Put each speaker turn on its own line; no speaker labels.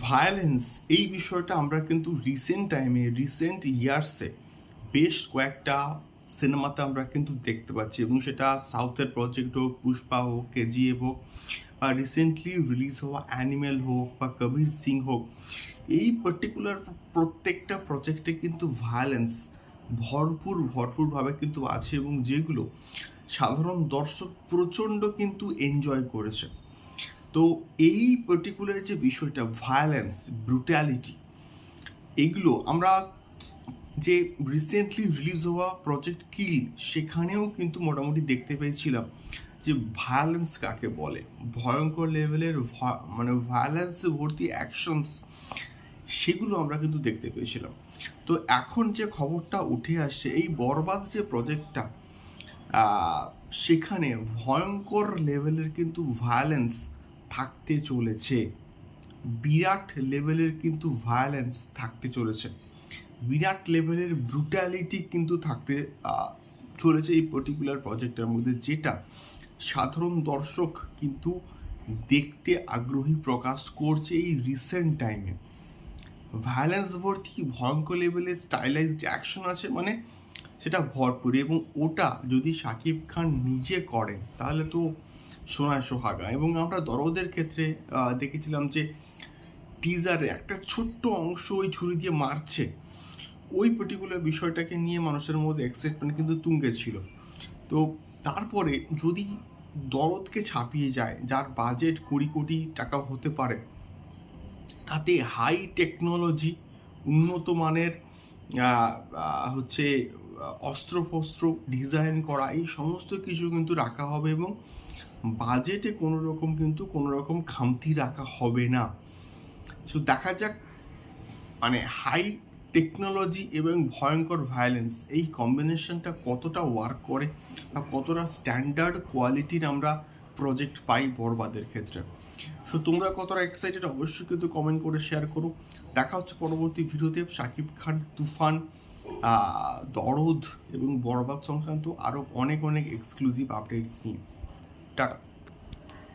Violence এই বিষয়টা আমরা কিন্তু রিসেন্ট টাইমে রিসেন্ট ইয়ার্সে বেশ কয়েকটা সিনেমাতে আমরা কিন্তু দেখতে পাচ্ছি এবং সেটা সাউথের প্রজেক্ট হোক পুষ্পা হোক কেজিএফ হোক বা রিসেন্টলি রিলিজ হওয়া অ্যানিমেল হোক বা কবির সিং হোক, এই পার্টিকুলার প্রত্যেকটা প্রজেক্টে কিন্তু ভায়োলেন্স ভরপুর ভরপুরভাবে কিন্তু আছে এবং যেগুলো সাধারণ দর্শক প্রচণ্ড কিন্তু এনজয় করেছে। তো এই পার্টিকুলার যে বিষয়টা ভায়োলেন্স ব্রুটালিটি এগুলো আমরা যে রিসেন্টলি রিলিজ হওয়া প্রজেক্ট কিল সেখানেও কিন্তু মোটামুটি দেখতে পেয়েছিলাম যে ভায়োলেন্স কাকে বলে। ভয়ঙ্কর লেভেলের মানে ভায়োলেন্স ভর্তি অ্যাকশনস সেগুলো আমরা কিন্তু দেখতে পেয়েছিলাম। তো এখন যে খবরটা উঠে আসছে, এই বরবাদ যে প্রজেক্টটা সেখানে ভয়ঙ্কর লেভেলের কিন্তু ভায়োলেন্স থাকতে চলেছে। বিরাট লেভেলের কিন্তু ভায়োলেন্স থাকতে চলেছে। বিরাট লেভেলের ব্রুটালিটি কিন্তু থাকতে চলেছে এই পার্টিকুলার প্রজেক্টের মধ্যে, যেটা সাধারণ দর্শক কিন্তু দেখতে আগ্রহী প্রকাশ করছে এই রিসেন্ট টাইমে ভায়োলেন্স ভর্তি ভয়ঙ্কর লেভেলের স্টাইলাইজড অ্যাকশন আছে মানে সেটা ভরপুর এবং ওটা যদি শাকিব খান নিজে করেন, তাহলে তো সোনায় সোহাগা। এবং আমরা দরদের ক্ষেত্রে দেখেছিলাম যে টিজারে একটা ছোট্ট অংশ ওই ছুরি দিয়ে মারছে। ওই পার্টিকুলার বিষয়টাকে নিয়ে মানুষের মধ্যে এক্সাইটমেন্ট কিন্তু তুঙ্গে ছিল। তো তারপরে যদি দরদকে ছাপিয়ে যায়, যার বাজেট কুড়ি কোটি টাকা হতে পারে, তাতে হাই টেকনোলজি উন্নত মানের হচ্ছে, অস্ত্রফস্ত্র ডিজাইন করা, এই সমস্ত কিছু কিন্তু রাখা হবে এবং বাজেটে কোনো রকম কিন্তু কোনো রকম খামতি রাখা হবে না। সো দেখা যাক মানে হাই টেকনোলজি এবং ভয়ঙ্কর ভায়োলেন্স এই কম্বিনেশনটা কতটা ওয়ার্ক করে বা কতটা স্ট্যান্ডার্ড কোয়ালিটির আমরা প্রজেক্ট পাই বরবাদের ক্ষেত্রে। সো তোমরা কতটা এক্সাইটেড অবশ্যই কিন্তু কমেন্ট করে শেয়ার করো। দেখা হচ্ছে পরবর্তী ভিডিওতে। শাকিব খান, তুফান দরদ এবং বরবাদ সংক্রান্ত আরও অনেক অনেক এক্সক্লুসিভ আপডেটস নিয়ে। 这儿。